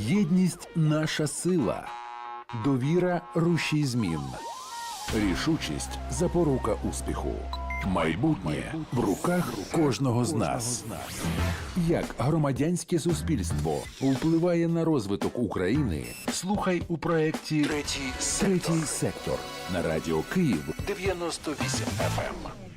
Єдність наша сила, довіра рушій змін, рішучість запорука успіху. Майбутнє в руках кожного з нас. Як громадянське суспільство впливає на розвиток України? Слухай у проєкті Третій сектор, на радіо Київ 98 FM.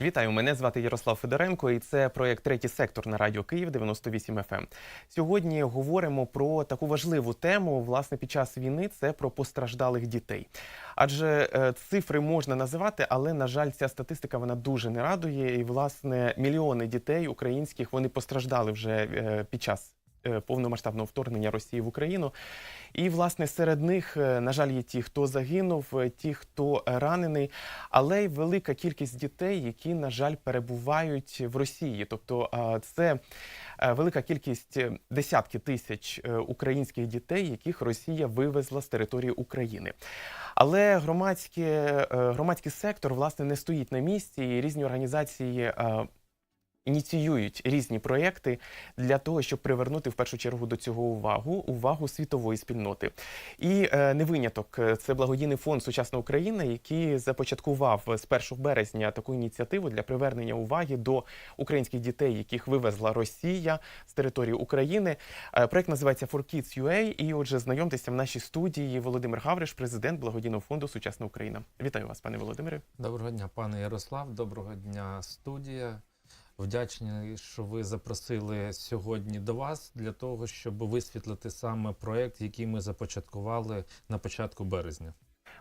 Вітаю, мене звати Ярослав Федоренко, і це проєкт Третій сектор на радіо Київ 98 FM. Сьогодні говоримо про таку важливу тему, власне, під час війни це про постраждалих дітей. Адже е, цифри можна називати, але на жаль, ця статистика вона дуже не радує. І власне мільйони дітей українських вони постраждали вже е, під час. Е, Повномасштабного вторгнення Росії в Україну, і власне серед них, е, на жаль, є ті, хто загинув, е, ті, хто ранений, але й велика кількість дітей, які, на жаль, перебувають в Росії. Тобто, це велика кількість десятки тисяч українських дітей, яких Росія вивезла з території України. Але громадське, е, громадський сектор власне не стоїть на місці, і різні організації. Ініціюють різні проєкти для того, щоб привернути в першу чергу до цього увагу, увагу світової спільноти. І е, не виняток е, це благодійний фонд Сучасна Україна, який започаткував з 1 березня таку ініціативу для привернення уваги до українських дітей, яких вивезла Росія з території України. Е, проект називається For Kids UA. І отже, знайомтеся в нашій студії Володимир Гавриш, президент благодійного фонду Сучасна Україна. Вітаю вас, пане Володимире. Доброго дня, пане Ярослав. Доброго дня, студія. Вдячний, що ви запросили сьогодні до вас для того, щоб висвітлити саме проект, який ми започаткували на початку березня.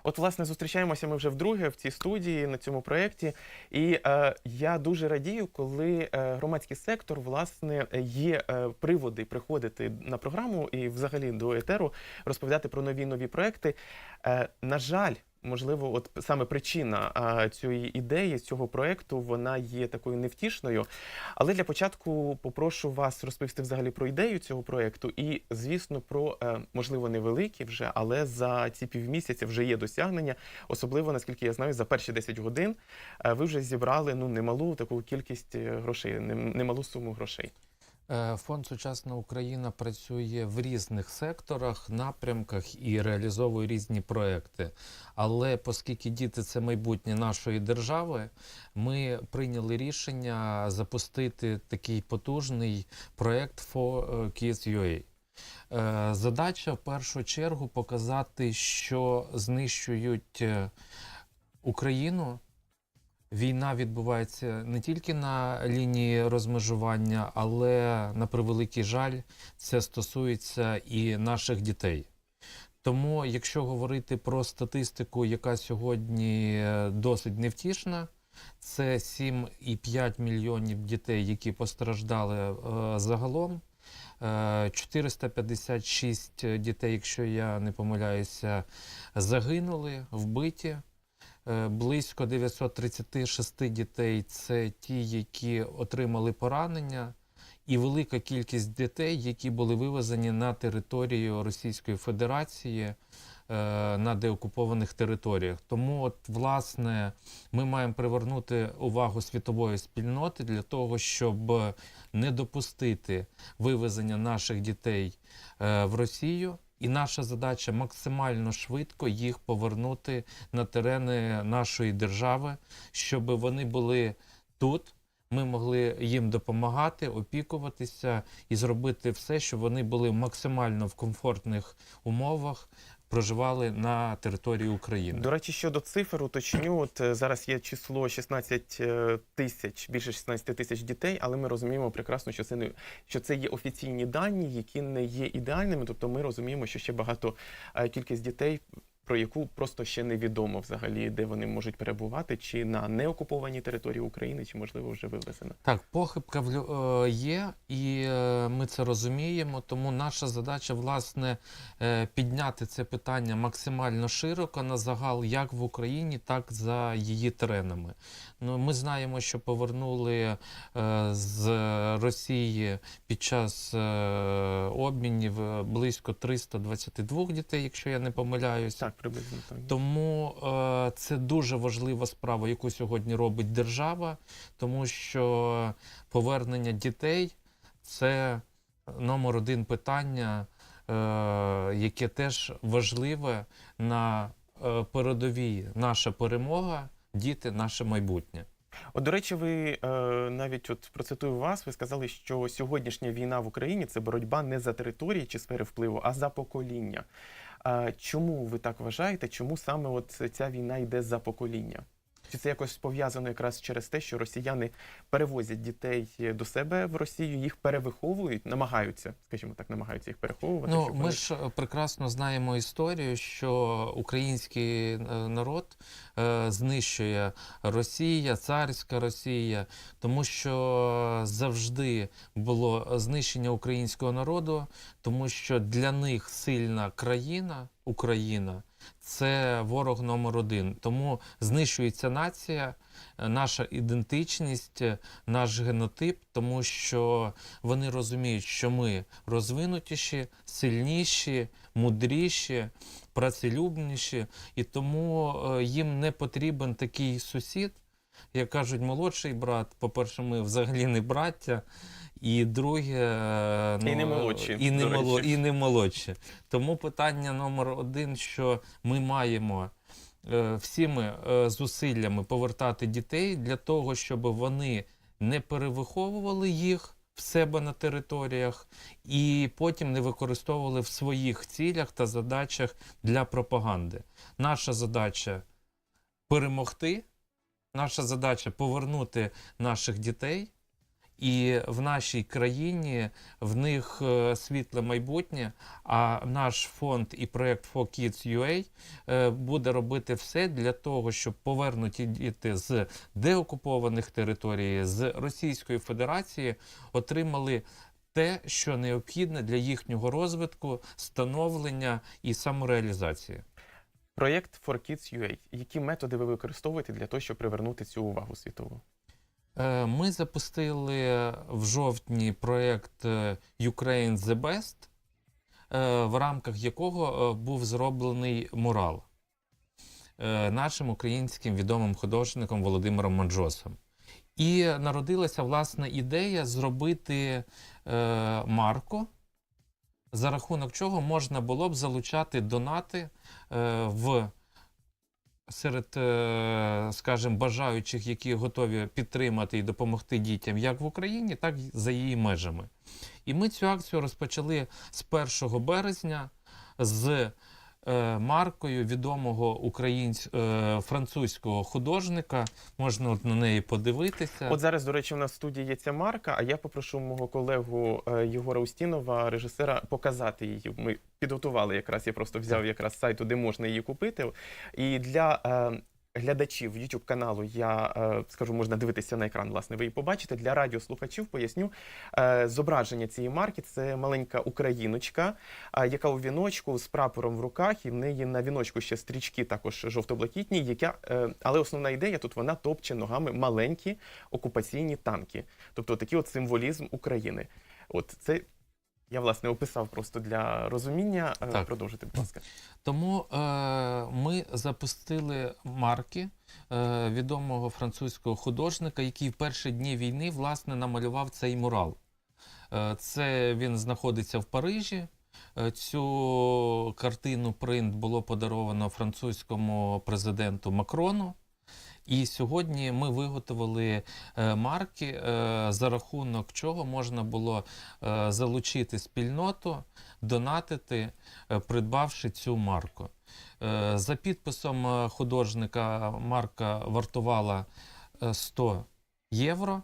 От, власне, зустрічаємося ми вже вдруге в цій студії на цьому проєкті. І е, я дуже радію, коли е, громадський сектор власне є е, приводи приходити на програму і взагалі до етеру розповідати про нові нові проекти. Е, на жаль. Можливо, от саме причина цієї ідеї, цього проекту, вона є такою невтішною. Але для початку попрошу вас розповісти взагалі про ідею цього проекту і, звісно, про е, можливо невеликі вже, але за ці півмісяця вже є досягнення. Особливо, наскільки я знаю, за перші 10 годин е, ви вже зібрали ну немалу таку кількість е, грошей, нем- немалу суму грошей. Е, Фонд Сучасна Україна працює в різних секторах, напрямках і реалізовує різні проекти. Але оскільки діти це майбутнє нашої держави, ми прийняли рішення запустити такий потужний проект For Kids. Е, Задача в першу чергу показати, що знищують е, Україну. Війна відбувається не тільки на лінії розмежування, але на превеликий жаль, це стосується і наших дітей. Тому, якщо говорити про статистику, яка сьогодні е, досить невтішна, це 7,5 мільйонів дітей, які постраждали е, загалом. Е, 456 дітей, якщо я не помиляюся, загинули, вбиті. Е, Близько 936 дітей це ті, які отримали поранення, і велика кількість дітей, які були вивезені на територію Російської Федерації е, на деокупованих територіях. Тому, от, власне, ми маємо привернути увагу світової спільноти для того, щоб не допустити вивезення наших дітей е, в Росію. І наша задача максимально швидко їх повернути на терени нашої держави, щоб вони були тут. Ми могли їм допомагати, опікуватися і зробити все, щоб вони були максимально в комфортних умовах, проживали на території України. До речі, щодо цифр, уточню, от е, зараз є число 16 е, тисяч, більше 16 тисяч дітей, але ми розуміємо прекрасно, що це не що це є офіційні дані, які не є ідеальними. Тобто ми розуміємо, що ще багато е, кількість дітей. Про яку просто ще невідомо взагалі, де вони можуть перебувати, чи на неокупованій території України, чи можливо вже вивезена. Так, похибка в е, є, і е, ми це розуміємо. Тому наша задача, власне, е, підняти це питання максимально широко на загал, як в Україні, так за її теренами. Ну, ми знаємо, що повернули з Росії під час обмінів близько 322 дітей, якщо я не помиляюсь. Так, приблизно так. Тому е, це дуже важлива справа, яку сьогодні робить держава, тому що повернення дітей це номер один питання, е, яке теж важливе на е, передовій. Наша перемога, діти, наше майбутнє. От, до речі, ви е, навіть от процитую вас, ви сказали, що сьогоднішня війна в Україні це боротьба не за території чи сфери впливу, а за покоління. Чому ви так вважаєте? Чому саме от ця війна йде за покоління? Чи це якось пов'язано якраз через те, що росіяни перевозять дітей до себе в Росію, їх перевиховують, намагаються, скажімо так, намагаються їх переховувати? Ну, ми вони- ж е, прекрасно знаємо історію, що український е, народ е, знищує Росія, царська Росія, тому що завжди було знищення українського народу, тому що для них сильна країна, Україна, це ворог номер один. Тому знищується нація, е, наша ідентичність, е, наш генотип, тому що вони розуміють, що ми розвинутіші, сильніші, мудріші, працелюбніші, і тому е, їм не потрібен такий сусід. Як кажуть, молодший брат, по-перше, ми взагалі не браття. І друге, е, І не молодші, і не, до і не молодші. Тому питання номер один, що ми маємо е, всіми е, зусиллями повертати дітей для того, щоб вони не перевиховували їх в себе на територіях і потім не використовували в своїх цілях та задачах для пропаганди. Наша задача перемогти, наша задача повернути наших дітей. І в нашій країні в них е, світле майбутнє. А наш фонд і проект 4Kids.ua е, буде робити все для того, щоб повернуті діти з деокупованих територій, з Російської Федерації отримали те, що необхідне для їхнього розвитку, становлення і самореалізації. Проєкт 4Kids.ua. Які методи ви використовуєте для того, щоб привернути цю увагу світову? Е, Ми запустили в жовтні проєкт е, Ukraine the Best, е, в рамках якого був зроблений мурал нашим українським відомим художником Володимиром Манджосом. І народилася власна ідея зробити марку, за рахунок чого можна було б залучати донати в серед, е, скажімо, бажаючих, які готові підтримати і допомогти дітям як в Україні, так і за її межами. І ми цю акцію розпочали з 1 березня з маркою відомого українсь... е, французького художника. Можна от на неї подивитися. От зараз, до речі, у нас в студії є ця марка, а я попрошу мого колегу е, Єгора Устінова, режисера, показати її. Ми підготували якраз, я просто взяв якраз сайту, де можна її купити. І для е, глядачів YouTube каналу я е, скажу, можна дивитися на екран. Власне, ви її побачите. Для радіослухачів поясню е, зображення цієї марки. Це маленька україночка, е, яка у віночку з прапором в руках, і в неї на віночку ще стрічки також жовто-блакитні. Яка, але основна ідея тут вона топче ногами маленькі окупаційні танки. Тобто такий от символізм України. От це я власне описав просто для розуміння. Е, Так. Продовжуйте, будь ласка. Тому е, ми запустили марки е, відомого французького художника, який в перші дні війни власне намалював цей мурал. Е, це він знаходиться в Парижі. Е, Цю картину принт було подаровано французькому президенту Макрону. І сьогодні ми виготовили е, марки, е, за рахунок чого можна було е, залучити спільноту, донатити, придбавши цю марку. За підписом художника марка вартувала е, 100 євро,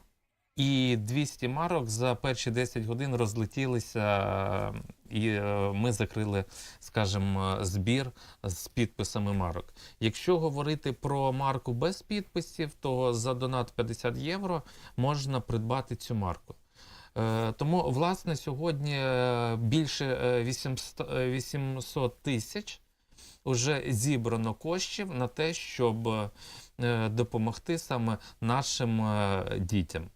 і 200 марок за перші 10 годин розлетілися, і е, ми закрили, скажімо, збір з підписами марок. Якщо говорити про марку без підписів, то за донат 50 євро можна придбати цю марку. Е, Тому, власне, сьогодні е, більше е, 800 е, 800 тисяч вже зібрано коштів на те, щоб допомогти саме нашим дітям.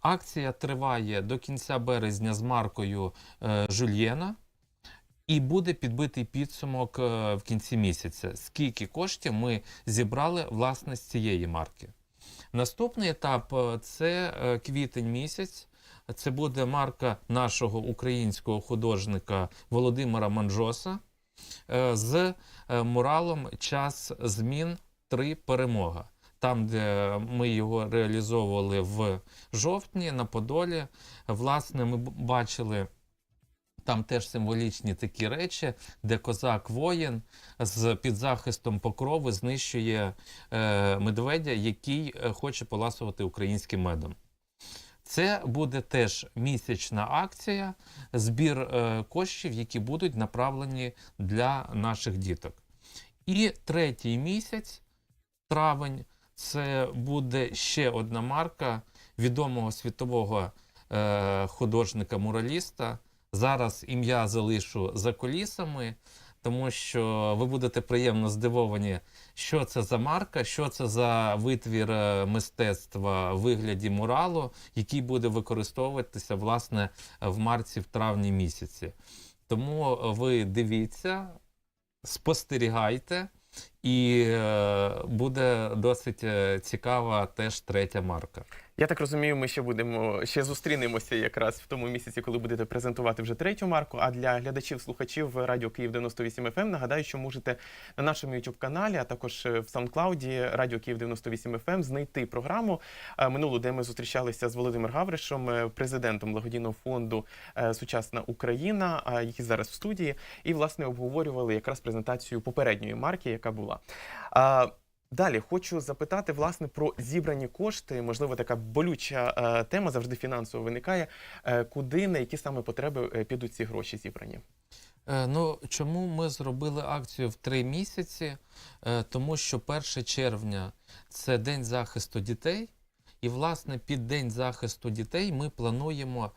Акція триває до кінця березня з маркою е, Жульєна. І буде підбитий підсумок е, в кінці місяця, скільки коштів ми зібрали власне з цієї марки. Наступний етап е, це квітень місяць. Це буде марка нашого українського художника Володимира Манджоса е, з муралом Час змін 3 перемога. Там, де ми його реалізовували в жовтні на Подолі, власне, ми бачили там теж символічні такі речі, де козак воїн з під захистом покрови знищує е, медведя, який е, хоче поласувати українським медом. Це буде теж місячна акція, збір е, коштів, які будуть направлені для наших діток. І третій місяць, травень, це буде ще одна марка відомого світового е, художника-мураліста. Зараз ім'я залишу за колісами, тому що ви будете приємно здивовані, що це за марка, що це за витвір е, мистецтва в вигляді муралу, який буде використовуватися власне в марці, в травні місяці. Тому ви дивіться, спостерігайте, і е, буде досить е, цікава теж третя марка. Я так розумію, ми ще будемо ще зустрінемося якраз в тому місяці, коли будете презентувати вже третю марку. А для глядачів, слухачів Радіо Київ 98 FM нагадаю, що можете на нашому youtube каналі, а також е, в SoundCloud Радіо Київ 98 FM знайти програму минулу, де ми зустрічалися з Володимиром Гавришем, президентом благодійного фонду Сучасна Україна, який зараз в студії, і власне обговорювали якраз презентацію попередньої марки, яка була. А, Далі хочу запитати власне про зібрані кошти. Можливо, така болюча е, тема завжди фінансово виникає. Е, куди на які саме потреби е, підуть ці гроші зібрані? Е, Ну, чому ми зробили акцію в три місяці? Е, Тому що 1 червня це День захисту дітей. І, власне, під День захисту дітей ми плануємо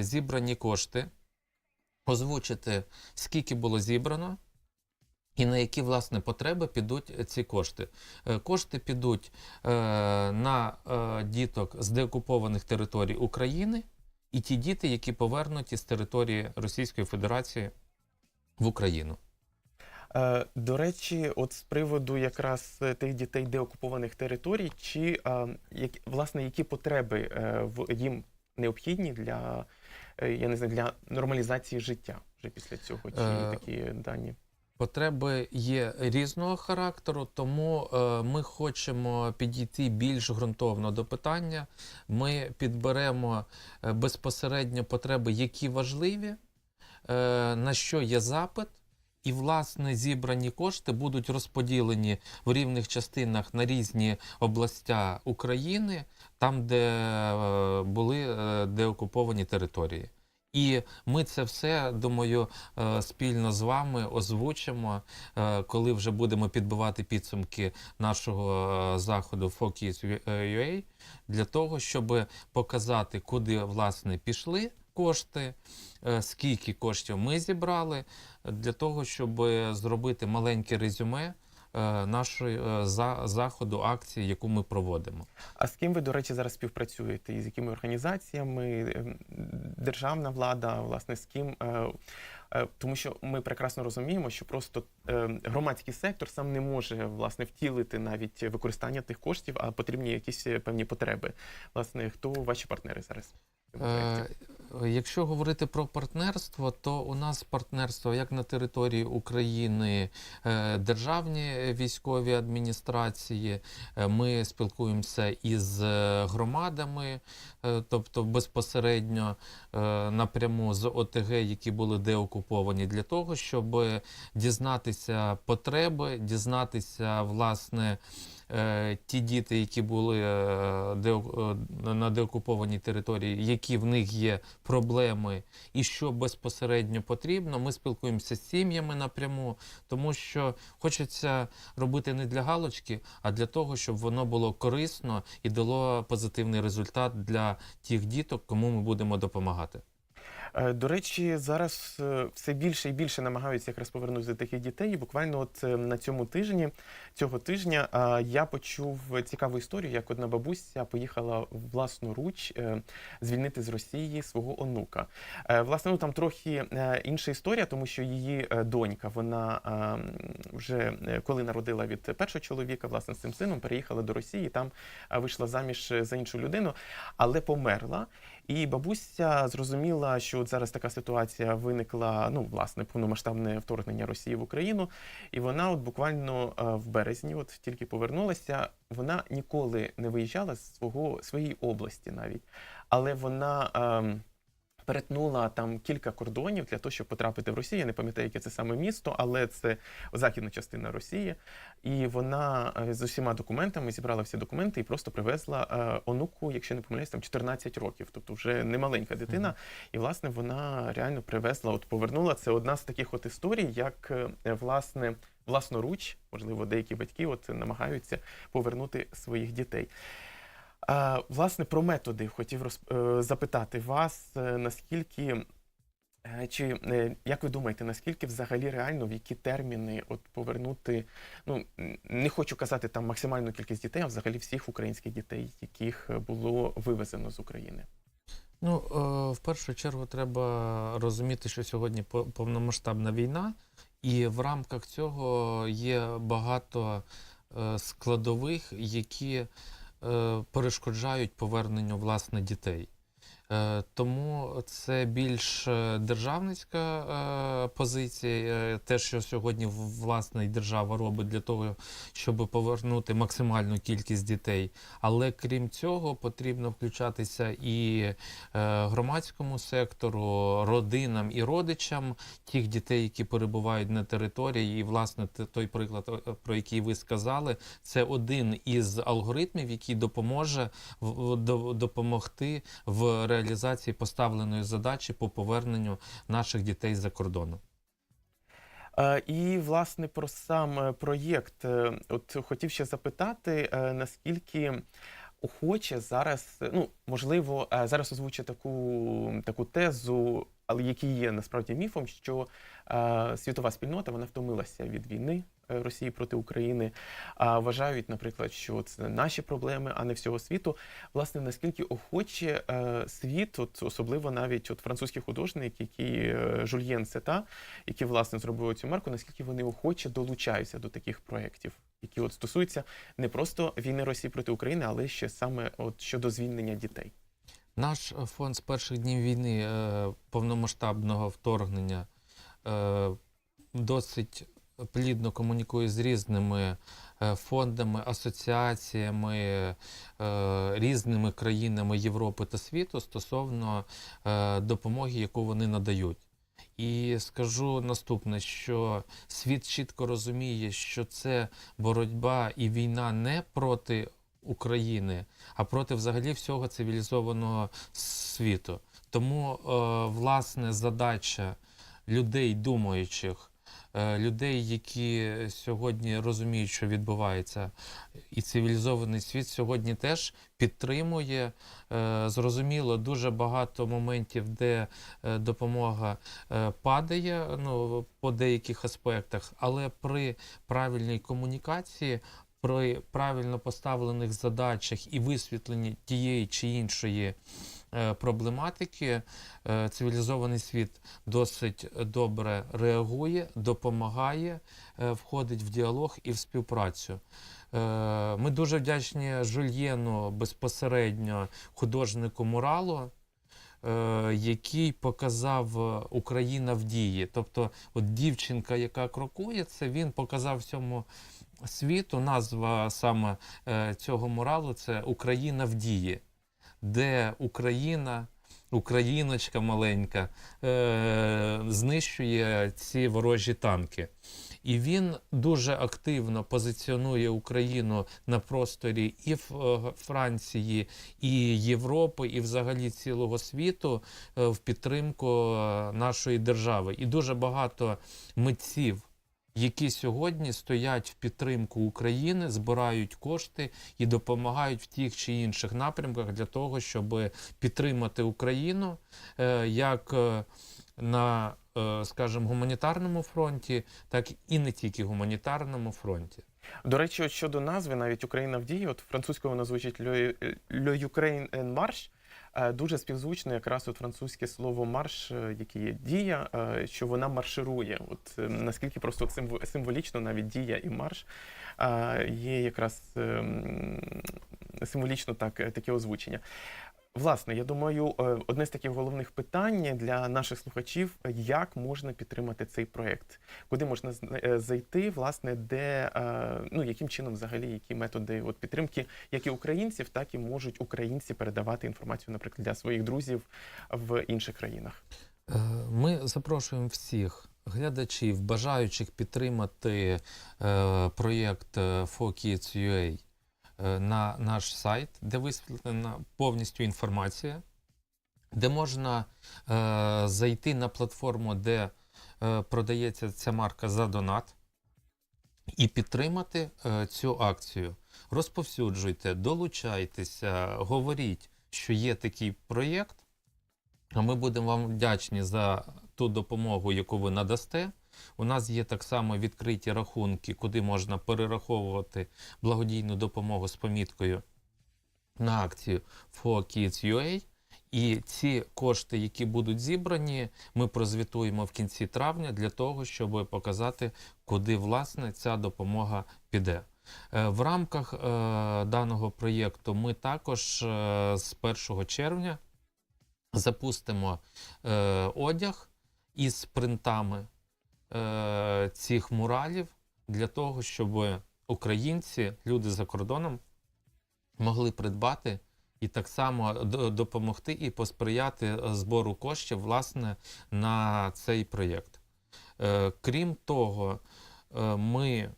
зібрані кошти, озвучити, скільки було зібрано, і на які власне потреби підуть ці кошти. Е, Кошти підуть е, на е, діток з деокупованих територій України і ті діти, які повернуті з території Російської Федерації в Україну. Е, До речі, от з приводу якраз е, тих дітей деокупованих територій, чи е, як, власне які потреби е, в їм необхідні для е, я не знаю для нормалізації життя вже після цього? Чи Е, такі дані? Потреби є різного характеру, тому е, ми хочемо підійти більш ґрунтовно до питання. Ми підберемо е, безпосередньо потреби, які важливі, е, на що є запит. І, власне, зібрані кошти будуть розподілені в рівних частинах на різні областя України, там, де були деокуповані території. І ми це все, думаю, е, спільно з вами озвучимо, е, коли вже будемо підбивати підсумки нашого е, заходу Focus.ua, для того, щоб показати, куди власне пішли кошти, скільки коштів ми зібрали, для того, щоб зробити маленьке резюме нашої е, за- заходу акції, яку ми проводимо. А з ким ви, до речі, зараз співпрацюєте? І з якими організаціями, ем, державна влада, власне, з ким? Е, е, Тому що ми прекрасно розуміємо, що просто е, громадський сектор сам не може власне втілити навіть використання тих коштів, а потрібні якісь е, певні потреби. Власне, хто ваші партнери зараз? Якщо говорити про партнерство, то у нас партнерство як на території України, е, державні військові адміністрації. е, Ми спілкуємося із е, громадами, тобто безпосередньо напряму з ОТГ, які були деокуповані, для того, щоб дізнатися потреби, дізнатися власне. Е, Ті діти, які були е, е, на деокупованій території, які в них є проблеми, і що безпосередньо потрібно. Ми спілкуємося з сім'ями напряму, тому що хочеться робити не для галочки, а для того, щоб воно було корисно і дало позитивний результат для тих діток, кому ми будемо допомагати. Е, До речі, зараз е, все більше і більше намагаються якраз повернути таких дітей. І буквально от е, на цьому тижні, цього тижня, я почув цікаву історію, як одна бабуся поїхала власноруч звільнити з Росії свого онука. Власне, ну там трохи інша історія, тому що її донька, вона вже коли народила від першого чоловіка, власне, з цим сином переїхала до Росії, там вийшла заміж за іншу людину, але померла. І бабуся зрозуміла, що от зараз така ситуація виникла, ну, власне, повномасштабне вторгнення Росії в Україну. І вона, от буквально е, в березні, от тільки повернулася, вона ніколи не виїжджала з свого своєї області навіть, але вона. Перетнула там кілька кордонів для того, щоб потрапити в Росію. Я не пам'ятаю, яке це саме місто, але це західна частина Росії. І вона е, з усіма документами зібрала всі документи і просто привезла е, онуку, якщо не помиляюсь, там 14 років, тобто вже не маленька дитина. І власне вона реально привезла, от повернула. Це одна з таких от історій, як е, власне власноруч, можливо, деякі батьки от намагаються повернути своїх дітей. Власне, про методи хотів розп- е, запитати вас, е, наскільки. е, Чи як ви думаєте, наскільки взагалі реально, в які терміни от повернути? Ну не хочу казати там максимальну кількість дітей, а взагалі всіх українських дітей, яких було вивезено з України? Ну, в першу чергу, треба розуміти, що сьогодні повномасштабна війна, і в рамках цього є багато складових, які перешкоджають поверненню власне дітей. Е, Тому це більш е, державницька е, позиція, те, що сьогодні власне держава робить для того, щоб повернути максимальну кількість дітей. Але крім цього, потрібно включатися і громадському сектору, родинам і родичам тих дітей, які перебувають на території. І, власне, той приклад, про який ви сказали, це один із алгоритмів, який допоможе допомогти в реалізації поставленої задачі по поверненню наших дітей за кордону. Е, І власне про сам е, проєкт, е, от хотів ще запитати, наскільки охоче зараз, ну можливо, зараз озвучу таку, таку тезу, але який є насправді міфом, що світова спільнота вона втомилася від війни Росії проти України. А вважають, наприклад, що це наші проблеми, а не всього світу. Власне, наскільки охоче е, світ, от особливо навіть от французький художник, який е, Жульєн Сета, які власне зробили цю марку, наскільки вони охоче долучаються до таких проєктів, які от стосуються не просто війни Росії проти України, але ще саме от щодо звільнення дітей. Наш е, фонд з перших днів війни е, повномасштабного вторгнення е, досить плідно комунікує з різними е, фондами, асоціаціями, е, різними країнами Європи та світу стосовно е, допомоги, яку вони надають. І скажу наступне, що світ чітко розуміє, що це боротьба і війна не проти України, а проти взагалі всього цивілізованого світу. Тому, власне, задача людей думаючих, людей, які сьогодні розуміють, що відбувається, і цивілізований світ сьогодні теж підтримує. Е, Зрозуміло, дуже багато моментів, де е, допомога е, падає ну, по деяких аспектах, але при правильній комунікації при правильно поставлених задачах і висвітленні тієї чи іншої е, проблематики е, цивілізований світ досить добре реагує, допомагає, е, входить в діалог і в співпрацю. Е, Ми дуже вдячні Жульєну безпосередньо художнику Муралу, е, який показав е, Україна в дії. Тобто, от дівчинка, яка крокує, це він показав всьому світу. Назва саме е, цього муралу це Україна в дії, де Україна. Україночка маленька е, знищує ці ворожі танки. І він дуже активно позиціонує Україну на просторі і в е, Франції, і Європи, і взагалі цілого світу е, в підтримку е, нашої держави. І дуже багато митців, які сьогодні стоять в підтримку України, збирають кошти і допомагають в тих чи інших напрямках для того, щоб підтримати Україну е, як е, на, е, скажімо, гуманітарному фронті, так і не тільки гуманітарному фронті. До речі, от щодо назви, навіть Україна в дії, от французькою вона звучить «Le, Ukraine en Marche», Дуже співзвучно якраз от французьке слово марш, е, яке є дія, е, що вона марширує. От е, наскільки просто символ- символічно навіть дія і марш е, є якраз ем, символічно так, е, таке озвучення. Власне, я думаю, е, одне з таких головних питань для наших слухачів: як можна підтримати цей проект, куди можна е, зайти, власне, де е, ну яким чином взагалі які методи от підтримки, як і українців, так і можуть українці передавати інформацію, наприклад, для своїх друзів в інших країнах. Е, Ми запрошуємо всіх глядачів, бажаючих підтримати е, проєкт е, 4Kids.ua е, на наш сайт, де висвітлена повністю інформація, де можна е, зайти на платформу, де е, продається ця марка за донат, і підтримати е, цю акцію. Розповсюджуйте, долучайтеся, говоріть, що є такий проєкт. А ми будемо вам вдячні за ту допомогу, яку ви надасте. У нас є так само відкриті рахунки, куди можна перераховувати благодійну допомогу з поміткою на акцію 4Kids.ua. І ці кошти, які будуть зібрані, ми прозвітуємо в кінці травня для того, щоб показати, куди власне ця допомога піде. Е, В рамках е, даного проєкту ми також е, з 1 червня запустимо одяг із принтами е, цих муралів для того, щоб українці, люди за кордоном, могли придбати і так само допомогти і посприяти збору коштів власне на цей проєкт. Е, крім того, е, ми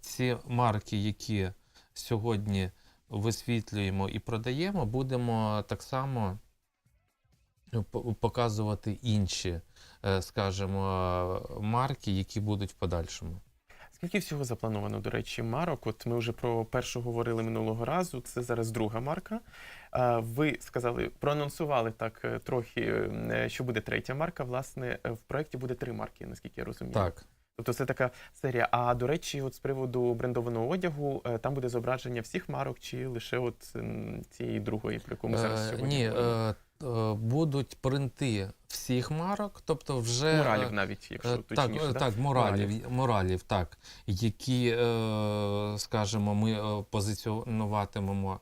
ці марки, які сьогодні висвітлюємо і продаємо, будемо так само показувати інші, е, скажімо, марки, які будуть в подальшому. Скільки всього заплановано, до речі, марок? От ми вже про першу говорили минулого разу. Це зараз друга марка. Ви сказали, проанонсували так е, трохи, е, що буде третя марка. Власне, в проєкті буде три марки, наскільки я розумію. Так. Тобто це така серія. А до речі, от з приводу брендованого одягу, там буде зображення всіх марок, чи лише от цієї другої, про яку ми зараз Е, сьогодні ні, е, е, будуть принти всіх марок, тобто вже муралів е, навіть, якщо Е, точніше. Так, е, да? так, муралів, муралів, так, які, е, скажімо, ми е, позиціонуватимемо.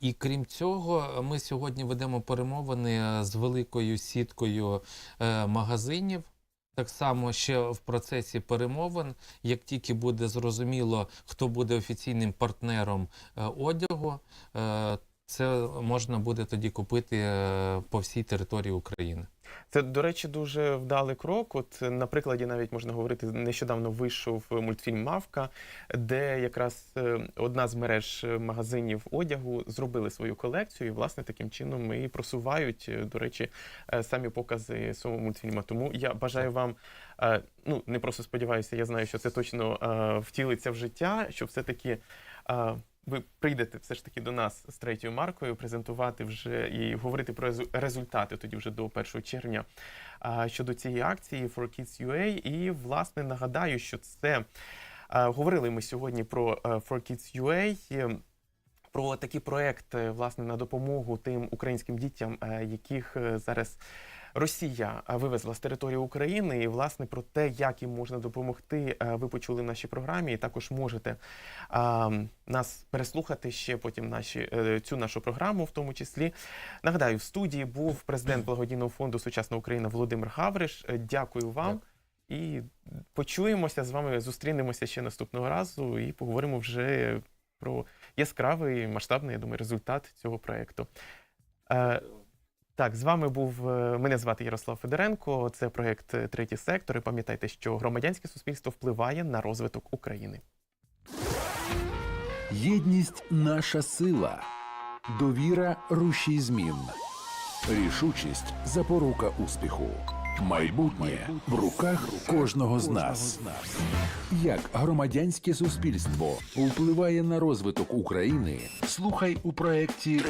І крім цього, ми сьогодні ведемо перемовини е, з великою сіткою е, магазинів. Так само ще в процесі перемовин, як тільки буде зрозуміло, хто буде офіційним партнером е, одягу, е, це можна буде тоді купити е, по всій території України. Це, до речі, дуже вдалий крок. От на прикладі навіть можна говорити, нещодавно вийшов мультфільм Мавка, де якраз е, одна з мереж е, магазинів одягу зробили свою колекцію, і власне таким чином і просувають, до речі, самі покази свого мультфільму. Тому я бажаю вам. Ну, не просто сподіваюся, я знаю, що це точно втілиться в життя, що все-таки е, ви прийдете все ж таки до нас з третьою маркою, презентувати вже і говорити про результати тоді вже до 1 червня щодо цієї акції for Kids UA. І власне нагадаю, що це говорили ми сьогодні про а, for Kids UA. е, Про такий проект е, власне на допомогу тим українським дітям, е, яких е, зараз Росія е, вивезла з території України, і власне про те, як їм можна допомогти, е, ви почули в нашій програмі. І також можете а, нас переслухати ще потім наші е, цю нашу програму, в тому числі. Нагадаю, в студії був президент благодійного фонду Сучасна Україна Володимир Гавриш. Дякую вам. І почуємося з вами, зустрінемося ще наступного разу і поговоримо вже про яскравий масштабний, я думаю, результат цього проєкту. Так, з вами був е, мене звати Ярослав Федоренко. Це проєкт е, Третій сектор. І пам'ятайте, що громадянське суспільство впливає на розвиток України. Єдність наша сила. Довіра рушій змін. Рішучість запорука успіху. Майбутнє в руках кожного з нас. Як громадянське суспільство впливає на розвиток України? Слухай у проєкті